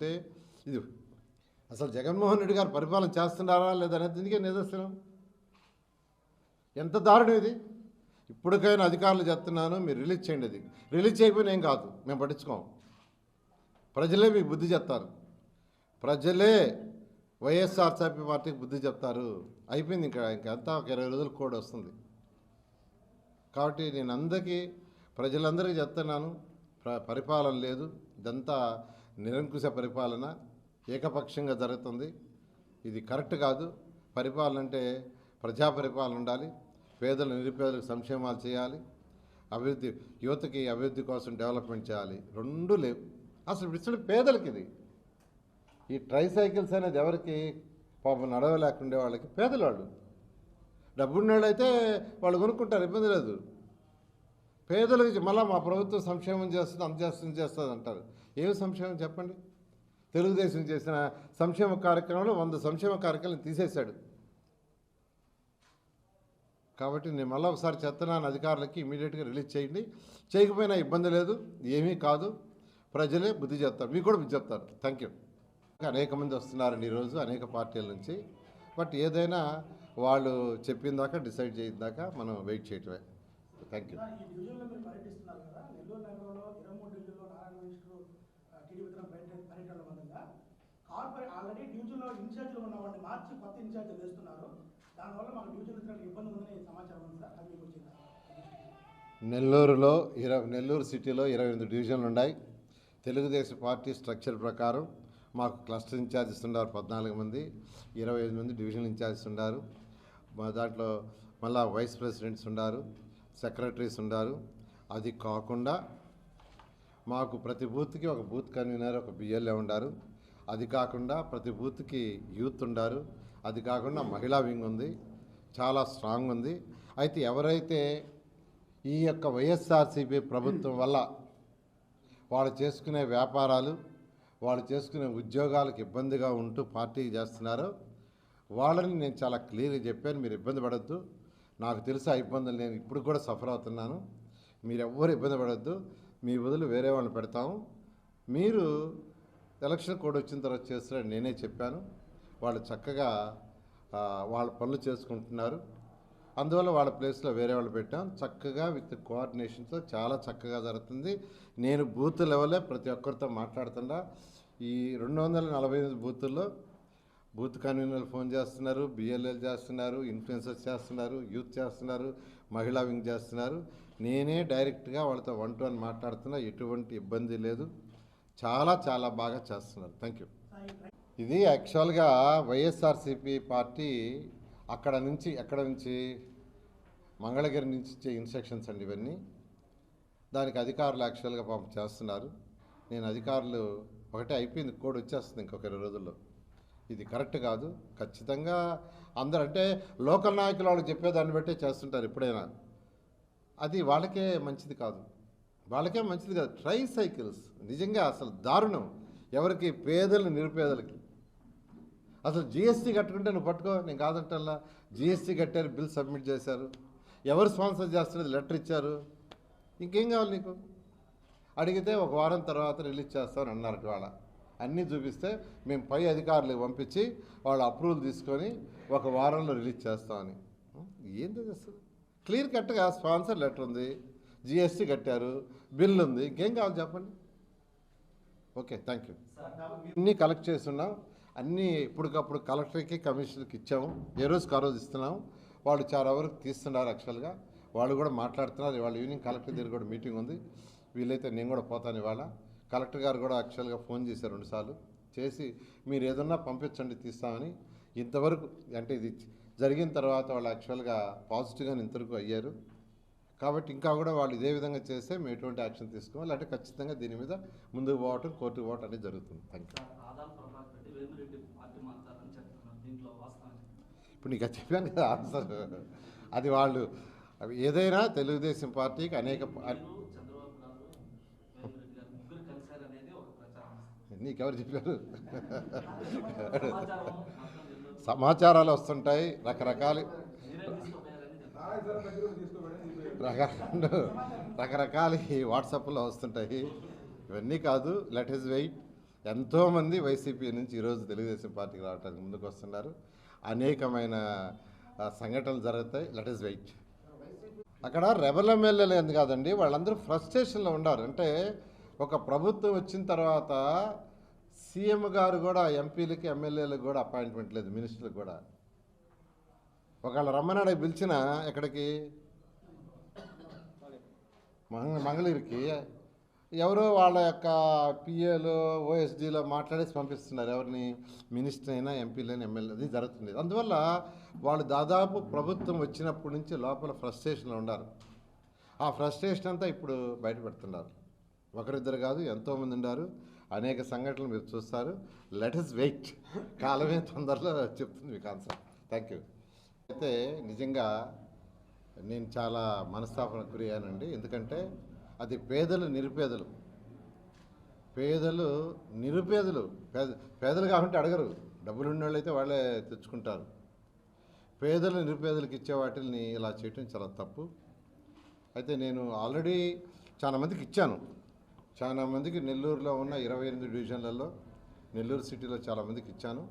అంటే ఇది అసలు జగన్మోహన్ రెడ్డి గారు పరిపాలన చేస్తున్నారా లేదనేది అనేది ఎందుకే నిదర్శనం. ఎంత దారుణం ఇది. ఇప్పటికైనా అధికారులు చెప్తున్నాను మీరు రిలీజ్ చేయండి అది. రిలీజ్ చేయకపోయినా ఏం కాదు మేము పట్టించుకోం. ప్రజలే మీకు బుద్ధి చెప్తారు. ప్రజలే వైఎస్ఆర్సీపీ పార్టీకి బుద్ధి చెప్తారు. అయిపోయింది ఇంకా ఇంకంతా ఒక ఇరవై రోజులు కోడ్ వస్తుంది. కాబట్టి నేను అందరికీ ప్రజలందరికీ చెప్తున్నాను ప్ర- పరిపాలన లేదు. ఇదంతా నిరంకుశ పరిపాలన ఏకపక్షంగా జరుగుతుంది. ఇది కరెక్ట్ కాదు. పరిపాలన అంటే ప్రజా పరిపాలన ఉండాలి. పేదలు నిరుపేదలకు సంక్షేమాలు చేయాలి. అభివృద్ధి యువతకి అభివృద్ధి కోసం డెవలప్మెంట్ చేయాలి. రెండు లేవు. అసలు ఇప్పుడు పేదలకి ఇది. ఈ ట్రై సైకిల్స్ అనేది ఎవరికి పాపం నడవలేకుండే వాళ్ళకి పేదవాళ్ళు డబ్బున్నోళ్ళు అయితే వాళ్ళు కొనుక్కుంటారు ఇబ్బంది లేదు. పేదలకు మళ్ళీ మా ప్రభుత్వం సంక్షేమం చేస్తుంది అంత చేస్తుంది చేస్తుంది అంటారు. ఏమి సంక్షేమం చెప్పండి? తెలుగుదేశం చేసిన సంక్షేమ కార్యక్రమంలో వంద సంక్షేమ కార్యక్రమాలు తీసేశాడు. కాబట్టి నేను మళ్ళీ ఒకసారి చెప్తున్నాను అధికారులకి ఇమీడియట్గా రిలీజ్ చేయండి. చేయకపోయినా ఇబ్బంది లేదు ఏమీ కాదు. ప్రజలే బుద్ధి చెప్తారు. మీకు కూడా బుద్ధి చెప్తారు. Thank you. అనేక మంది వస్తున్నారండి ఈరోజు అనేక పార్టీల నుంచి. బట్ ఏదైనా వాళ్ళు చెప్పిన దాకా డిసైడ్ చేయిందాకా మనం వెయిట్ చేయటమే. థ్యాంక్ యూ కార్పొరేట్ ఆల్రెడీ డివిజన్లో ఇన్ఛార్జీలు మార్చి కొత్త ఇన్ఛార్జీలు వేస్తున్నారు. దానివల్ల మాకు డివిజన్ ఇబ్బంది ఉందని సమాచారం ఉంది సార్. అది మీకు నెల్లూరులో ఇరవై నెల్లూరు సిటీలో ఇరవై ఎనిమిది డివిజన్లు ఉన్నాయి. తెలుగుదేశం పార్టీ స్ట్రక్చర్ ప్రకారం మాకు క్లస్టర్ ఇన్ఛార్జెస్ ఉన్నారు పద్నాలుగు మంది. ఇరవై ఐదు మంది డివిజనల్ ఇన్ఛార్జెస్ ఉన్నారు మా దాంట్లో మళ్ళా వైస్ ప్రెసిడెంట్స్ ఉన్నారు. సెక్రటరీస్ ఉన్నారు అది కాకుండా మాకు ప్రతి బూత్కి ఒక బూత్ కన్వీనర్ ఒక బిఎల్ఏ ఉండారు. అది కాకుండా ప్రతి బూత్కి యూత్ ఉండారు. అది కాకుండా మహిళా వింగ్ ఉంది. చాలా స్ట్రాంగ్ ఉంది. అయితే ఎవరైతే ఈ యొక్క వైఎస్ఆర్సీపీ ప్రభుత్వం వల్ల వాళ్ళు చేసుకునే వ్యాపారాలు వాళ్ళు చేసుకునే ఉద్యోగాలకు ఇబ్బందిగా ఉంటూ పార్టీ చేస్తున్నారో వాళ్ళని నేను చాలా క్లియర్గా చెప్పాను. మీరు ఇబ్బంది పడద్దు. నాకు తెలుసు ఆ ఇబ్బందులు నేను ఇప్పుడు కూడా సఫర్ అవుతున్నాను. మీరు ఎవ్వరు ఇబ్బంది పడద్దు. మీ బదులు వేరే వాళ్ళని పెడతాము. మీరు ఎలక్షన్ కోడ్ వచ్చిన తర్వాత చేస్తారని నేనే చెప్పాను. వాళ్ళు చక్కగా వాళ్ళ పనులు చేసుకుంటున్నారు. అందువల్ల వాళ్ళ ప్లేస్లో వేరే వాళ్ళు పెట్టాం. చక్కగా విత్ కోఆర్డినేషన్తో చాలా చక్కగా జరుగుతుంది. నేను బూత్ లెవెలే ప్రతి ఒక్కరితో మాట్లాడుతున్నా. ఈ రెండు వందల నలభై ఎనిమిది బూతుల్లో బూత్ కన్వీనర్లు ఫోన్ చేస్తున్నారు బిఎల్ఎల్ చేస్తున్నారు ఇన్ఫ్లుయెన్సర్స్ చేస్తున్నారు యూత్ చేస్తున్నారు మహిళా వింగ్ చేస్తున్నారు. నేనే డైరెక్ట్గా వాళ్ళతో వన్ టు వన్ మాట్లాడుతున్నా ఎటువంటి ఇబ్బంది లేదు. చాలా చాలా బాగా చేస్తున్నారు. Thank you. ఇది యాక్చువల్గా వైఎస్ఆర్సీపీ పార్టీ అక్కడ నుంచి ఎక్కడ నుంచి మంగళగిరి నుంచి ఇచ్చే ఇన్స్ట్రక్షన్స్ అండి ఇవన్నీ. దానికి అధికారులు యాక్చువల్గా పాపం చేస్తున్నారు. నేను అధికారులు ఒకటే అయిపోయింది కోడ్ వచ్చేస్తుంది ఇంకొక ఇరవై రోజుల్లో. ఇది కరెక్ట్ కాదు. ఖచ్చితంగా అందరూ అంటే లోకల్ నాయకులు వాళ్ళు చెప్పేదాన్ని బట్టే చేస్తుంటారు ఎప్పుడైనా. అది వాళ్ళకే మంచిది కాదు. వాళ్ళకే మంచిది కాదు. ట్రై సైకిల్స్ నిజంగా అసలు దారుణం. ఎవరికి? పేదలు నిరుపేదలకి. అసలు జిఎస్టీ కట్టుకుంటే నువ్వు పట్టుకో నేను కాదంటల్లా. జిఎస్టీ కట్టారు బిల్ సబ్మిట్ చేశారు. ఎవరు స్పాన్సర్ చేస్తున్నది? లెటర్ ఇచ్చారు. ఇంకేం కావాలి నీకు? అడిగితే ఒక వారం తర్వాత రిలీజ్ చేస్తామని అన్నారు వాళ్ళ అన్నీ చూపిస్తే మేము పై అధికారులకు పంపించి వాళ్ళు అప్రూవల్ తీసుకొని ఒక వారంలో రిలీజ్ చేస్తామని ఏం ఇది క్లియర్ కట్గా స్పాన్సర్ లెటర్ ఉంది జిఎస్టీ కట్టారు బిల్ ఉంది ఇంకేం కావాలి చెప్పండి? Okay thank you. అన్నీ కలెక్ట్ చేస్తున్నాం అన్నీ ఇప్పటికప్పుడు కలెక్టర్కి కమిషనర్కి ఇచ్చాము ఏ రోజుకి ఆ రోజు ఇస్తున్నాము వాళ్ళు చాలా వరకు తీస్తున్నారు యాక్చువల్గా. వాళ్ళు కూడా మాట్లాడుతున్నారు ఇవాళ ఈవినింగ్ కలెక్టర్ దగ్గర కూడా మీటింగ్ ఉంది. వీలైతే నేను కూడా పోతాను ఇవాళ. కలెక్టర్ గారు కూడా యాక్చువల్గా ఫోన్ చేశారు రెండుసార్లు. చేసి మీరు ఏదన్నా పంపించండి తీస్తామని. ఇంతవరకు అంటే ఇది జరిగిన తర్వాత వాళ్ళు యాక్చువల్గా పాజిటివ్గానే ఇంతవరకు అయ్యారు. కాబట్టి ఇంకా కూడా వాళ్ళు ఇదే విధంగా చేస్తే మేము ఎటువంటి యాక్షన్ తీసుకోవాలి అంటే ఖచ్చితంగా దీని మీద ముందుకు పోవటం కోర్టుకు పోవటం అనేది జరుగుతుంది. థ్యాంక్ యూ ఇప్పుడు నీకు చెప్పాను కదా ఆన్సర్. అది వాళ్ళు ఏదైనా తెలుగుదేశం పార్టీకి అనేక పా- మీరు చంద్రబాబు గారు వేమిరెడ్డి గారు ముగ్గురు కలిశారనేది ఒక ప్రచారం నీకెవరు చెప్పారు? సమాచారాలు వస్తుంటాయి రకరకాల. రకరకాల వాట్సాప్లో వస్తుంటాయి. ఇవన్నీ కాదు లెట్ ఇస్ వెయిట్. ఎంతోమంది వైసీపీ నుంచి ఈరోజు తెలుగుదేశం పార్టీకి రావడానికి ముందుకు వస్తున్నారు. అనేకమైన సంఘటనలు జరుగుతాయి. Let us wait. అక్కడ రెబల్ ఎమ్మెల్యేలు ఎందుకు కాదండి వాళ్ళందరూ ఫ్రస్ట్రేషన్లో ఉన్నారు. అంటే ఒక ప్రభుత్వం వచ్చిన తర్వాత సీఎం గారు కూడా ఎంపీలకి ఎమ్మెల్యేలకు కూడా అపాయింట్మెంట్ లేదు మినిస్టర్లకు కూడా. ఒకవేళ రమ్మనాడు పిలిచిన ఎక్కడికి? మంగళగిరికి. ఎవరో వాళ్ళ యొక్క పిఏలో ఓఎస్డీలో మాట్లాడేసి పంపిస్తున్నారు. ఎవరిని? మినిస్టర్ అయినా ఎంపీలైనా ఎమ్మెల్యే అది జరుగుతుంది. అందువల్ల వాళ్ళు దాదాపు ప్రభుత్వం వచ్చినప్పటి నుంచి లోపల ఫ్రస్ట్రేషన్లో ఉన్నారు. ఆ ఫ్రస్ట్రేషన్ అంతా ఇప్పుడు బయటపెడుతున్నారు. ఒకరిద్దరు కాదు ఎంతోమంది ఉన్నారు. అనేక సంఘటనలు మీరు చూస్తారు. లెట్ ఇస్ వెయిట్ కాలమే తొందరలో చెప్తుంది మీకు ఆన్సర్ థ్యాంక్ యూ అయితే నిజంగా నేను చాలా మనస్తాపనకు గురయ్యానండి ఎందుకంటే అది పేదలు నిరుపేదలు. పేదలు నిరుపేదలు. పేద పేదలు కాబట్టి అడగరు. డబ్బులు ఉన్నవాళ్ళు వాళ్ళైతే వాళ్ళే తెచ్చుకుంటారు. పేదలు నిరుపేదలకు ఇచ్చే వాటిని ఇలా చేయటం చాలా తప్పు. అయితే నేను ఆల్రెడీ చాలా మందికి ఇచ్చాను. చాలా మందికి నెల్లూరులో ఉన్న ఇరవై ఎనిమిది డివిజన్లలో నెల్లూరు సిటీలో చాలా మందికి ఇచ్చాను.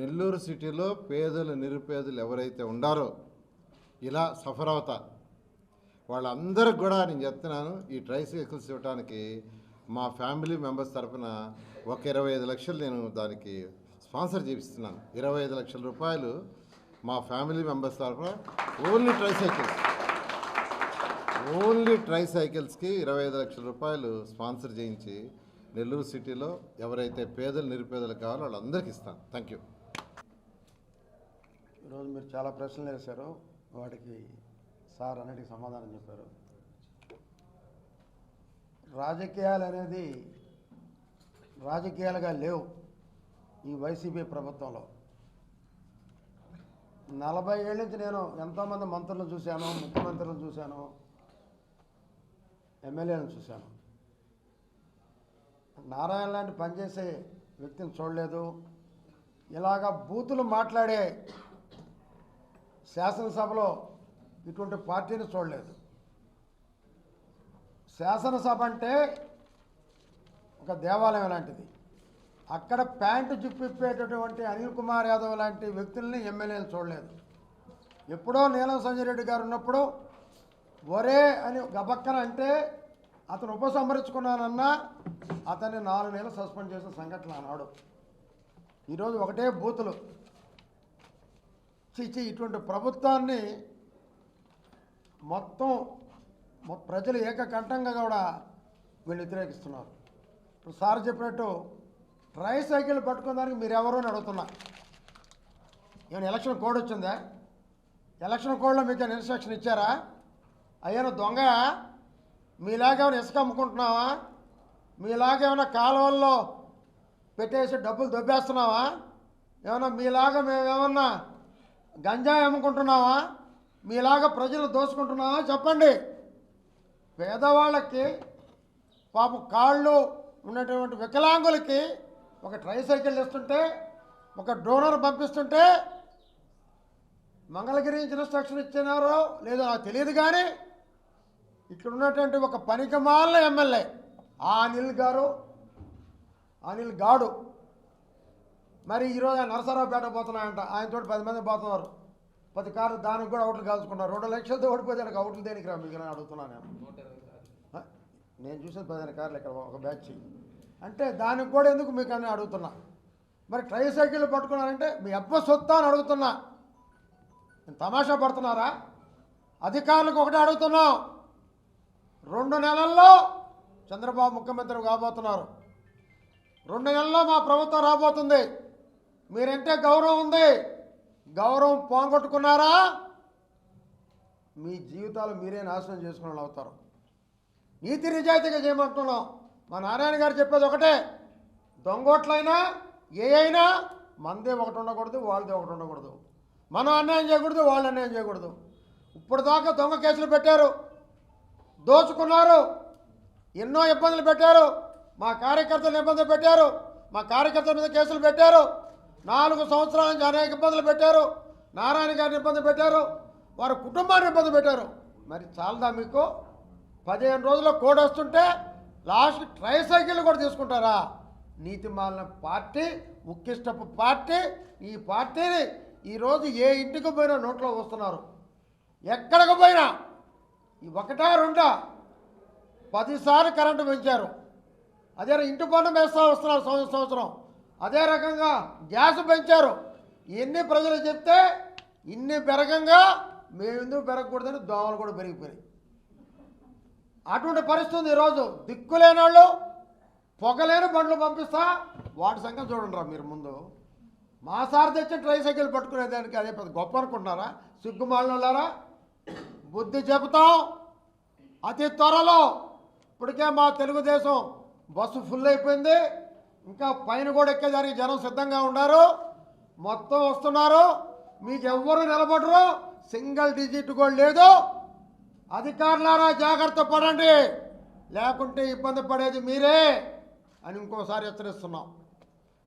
నెల్లూరు సిటీలో పేదలు నిరుపేదలు ఎవరైతే ఉండారో ఇలా సఫర్ అవుతారు వాళ్ళందరికి కూడా నేను చెప్తున్నాను ఈ ట్రైసైకిల్స్ ఇవ్వడానికి మా ఫ్యామిలీ మెంబర్స్ తరఫున ఒక ఇరవై ఐదు లక్షలు నేను దానికి స్పాన్సర్ చేపిస్తున్నాను. ఇరవై ఐదు లక్షల రూపాయలు మా ఫ్యామిలీ మెంబర్స్ తరఫున ఓన్లీ ట్రైసైకిల్స్. ఓన్లీ ట్రై సైకిల్స్కి ఇరవై ఐదు లక్షల రూపాయలు స్పాన్సర్ చేయించి నెల్లూరు సిటీలో ఎవరైతే పేదలు నిరుపేదలు కావాలో వాళ్ళందరికీ ఇస్తాను. Thank you. ఈరోజు మీరు చాలా ప్రశ్నలు వేశారు. వాటికి సార్ అన్నిటికీ సమాధానం చెప్పారు. రాజకీయాలు అనేది రాజకీయాలుగా లేవు ఈ వైసీపీ ప్రభుత్వంలో. నలభై ఏళ్ళ నుంచి నేను ఎంతోమంది మంత్రులను చూశాను ముఖ్యమంత్రులను చూశాను. ఎమ్మెల్యేలను చూశాను. నారాయణ లాంటి పనిచేసే వ్యక్తిని చూడలేదు. ఇలాగా బూతులు మాట్లాడే శాసనసభలో ఇటువంటి పార్టీని చూడలేదు. శాసనసభ అంటే ఒక దేవాలయం లాంటిది. అక్కడ ప్యాంటు జిప్పిప్పేటటువంటి అనిల్ కుమార్ యాదవ్ లాంటి వ్యక్తుల్ని ఎమ్మెల్యేలు చూడలేదు. ఎప్పుడో నీలం సంజయ్ రెడ్డి గారు ఉన్నప్పుడు ఒరే అని గబక్కన అంటే అతను ఉపసంహరించుకున్నానన్నా అతన్ని నాలుగు నెలలు సస్పెండ్ చేసిన సంఘటన అన్నాడు ఈరోజు ఒకటే బూతులు. చిచి ఇటువంటి ప్రభుత్వాన్ని మొత్తం ప్రజలు ఏకకంఠంగా కూడా వీళ్ళు వ్యతిరేకిస్తున్నారు. ఇప్పుడు సార్ చెప్పినట్టు ట్రై సైకిల్ పట్టుకోవడానికి మీరు ఎవరో అని అడుగుతున్నా. ఏమైనా ఎలక్షన్ కోడ్ వచ్చిందా? ఎలక్షన్ కోడ్లో మీకు ఇన్స్ట్రక్షన్ ఇచ్చారా? అయ్యాను దొంగ? మీలాగేమైనా ఇసుక అమ్ముకుంటున్నావా? మీలాగేమైనా కాలువల్లో పెట్టేసి డబ్బులు దొబ్బేస్తున్నావా? ఏమన్నా మీలాగా మేమేమన్నా గంజాయి అమ్ముకుంటున్నావా? మీలాగా ప్రజలు దోసుకుంటున్నావా? చెప్పండి. పేదవాళ్ళకి పాపం కాళ్ళు ఉన్నటువంటి వికలాంగులకి ఒక ట్రైసైకిల్ ఇస్తుంటే ఒక డ్రోనర్ పంపిస్తుంటే మంగళగిరి నుంచి ఇన్స్ట్రక్షన్ ఇచ్చినారో లేదో నాకు తెలియదు కానీ ఇక్కడ ఉన్నటువంటి ఒక పనికిమాల ఎమ్మెల్యే ఆ అనిల్ గారు అనిల్ గాడు. మరి ఈరోజు ఆయన నరసరావుపేట పోతున్నాయంట ఆయనతో పది మంది పోతున్నారు. పది కార్లు దానికి కూడా ఓట్లు కాల్చుకున్నారు రెండు లక్షలతో ఓడిపోతే నాకు ఓట్లు దేనికి రా మీకు అడుగుతున్నాను నేను. నేను చూసేది పదిహేను కార్లు ఇక్కడ ఒక బ్యాచ్ అంటే దానికి కూడా ఎందుకు మీకు అని అడుగుతున్నా. మరి ట్రై సైకిల్ పట్టుకున్నారంటే మీ అబ్బ సొత్తా అని అడుగుతున్నా. నేను తమాషా పడుతున్నారా? అధికారులకు ఒకటే అడుగుతున్నాం. రెండు నెలల్లో చంద్రబాబు ముఖ్యమంత్రి కాబోతున్నారు. రెండు నెలల్లో మా ప్రభుత్వం రాబోతుంది. మీరంటే గౌరవం ఉంది. గౌరవం పోగొట్టుకున్నారా? మీ జీవితాలు మీరే నాశనం చేసుకున్న వాళ్ళు అవుతారు. నీతి నిజాయితీగా చేయమంటున్నాం. మా నారాయణ గారు చెప్పేది ఒకటే. దొంగోట్లైనా ఏ అయినా మందే ఒకటి ఉండకూడదు వాళ్ళదే ఒకటి ఉండకూడదు. మనం అన్యాయం చేయకూడదు వాళ్ళు అన్యాయం చేయకూడదు. ఇప్పుడు దాకా దొంగ కేసులు పెట్టారు. దోచుకున్నారు. ఎన్నో ఇబ్బందులు పెట్టారు. మా కార్యకర్తలు ఇబ్బందులు పెట్టారు. మా కార్యకర్తల మీద కేసులు పెట్టారు. నాలుగు సంవత్సరాల నుంచి అనేక ఇబ్బందులు పెట్టారు. నారాయణ గారిని ఇబ్బంది పెట్టారు. వారి కుటుంబాన్ని ఇబ్బంది పెట్టారు. మరి చాలదా మీకు? పదిహేను రోజుల్లో కోడ్ వస్తుంటే లాస్ట్ ట్రై సైకిల్ కూడా తీసుకుంటారా? నీతిమాలిన పార్టీ ఉక్కిష్టపు పార్టీ ఈ పార్టీని ఈరోజు ఏ ఇంటికి పోయినా నోట్లో వస్తున్నారు. ఎక్కడికి పోయినా ఈ ఒకటా రెండా? పదిసార్లు కరెంటు పెంచారు. అదే ఇంటి పన్ను వేస్తూ వస్తున్నారు సంవత్సరం సంవత్సరం. అదే రకంగా గ్యాస్ పెంచారు. ఎన్ని ప్రజలు చెప్తే ఇన్ని పెరగంగా మేము ఎందుకు పెరగకూడదని దోమలు కూడా పెరిగిపోయాయి అటువంటి పరిస్థితి ఉంది ఈరోజు. దిక్కులేని వాళ్ళు పొగలేని బండ్లు పంపిస్తా వాటి సంఖ్య చూడండి రా మీరు ముందు. మా సార్ తెచ్చి ట్రై సైకిల్ పట్టుకునేదానికి అదే పెద్ద గొప్ప అనుకుంటున్నారా? సిగ్గుమాలినోళ్ళారా బుద్ధి చెబుతాం? అతి త్వరలో. ఇప్పటికే మా తెలుగుదేశం బస్సు ఫుల్ అయిపోయింది. ఇంకా పైన కూడా ఎక్కేదానికి జనం సిద్ధంగా ఉన్నారు. మొత్తం వస్తున్నారు. మీకు ఎవ్వరు నిలబడరు. సింగిల్ డిజిట్ కూడా లేదు. అధికారులారా జాగ్రత్త పడండి. లేకుంటే ఇబ్బంది పడేది మీరే అని ఇంకోసారి హెచ్చరిస్తున్నాం.